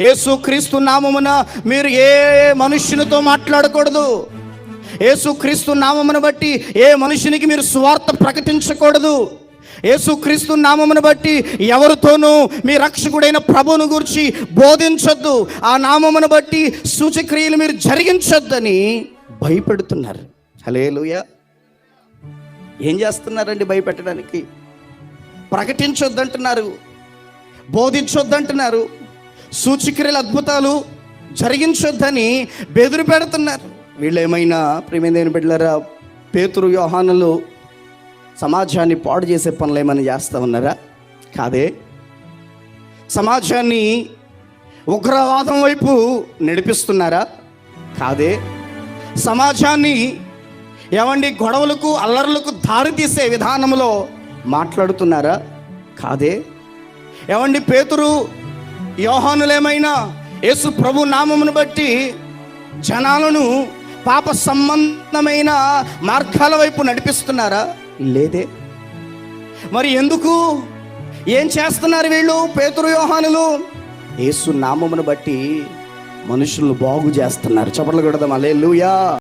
యేసుక్రీస్తు నామమున మీరు ఏ మనుష్యునితో మాట్లాడకూడదు. యేసుక్రీస్తు నామమును బట్టి ఏ మనుషునికి మీరు సువార్త ప్రకటించకూడదు. యేసుక్రీస్తు నామమును బట్టి ఎవరితోనూ మీ రక్షకుడైన ప్రభువును గురించి బోధించొద్దు. ఆ నామమును బట్టి సూచక్రియలు మీరు జరిగించొద్దని భయపెడుతున్నారు. హలేలుయ ఏం చేస్తున్నారండి భయపెట్టడానికి? ప్రకటించొద్దంటున్నారు. బోధించొద్దంటున్నారు. సూచిక్రియలు అద్భుతాలు జరిగించొద్దని బెదిరి పెడుతున్నారు. వీళ్ళు ఏమైనా ప్రేమేందేని బిడ్డలరా పేతురు యోహానులు సమాజాన్ని పాడు చేసే పనులు ఏమైనా చేస్తూ ఉన్నారా? కాదే. సమాజాన్ని ఉగ్రవాదం వైపు నడిపిస్తున్నారా? కాదే. సమాజాన్ని ఏమండి గొడవలకు అల్లర్లకు దారి తీసే విధానంలో మాట్లాడుతున్నారా? కాదే. ఏమండి పేతురు యోహానులేమైనా యేసు ప్రభు నామమును బట్టి జనాలను పాప సంబంధమైన మార్గాల వైపు నడిపిస్తున్నారా? లేదే. మరి ఎందుకు? ఏం చేస్తున్నారు వీళ్ళు పేతురు యోహానులు? యేసు నామమును బట్టి మనుషులను బాగు చేస్తున్నారు. చప్పట్లు కొడదాం. అలే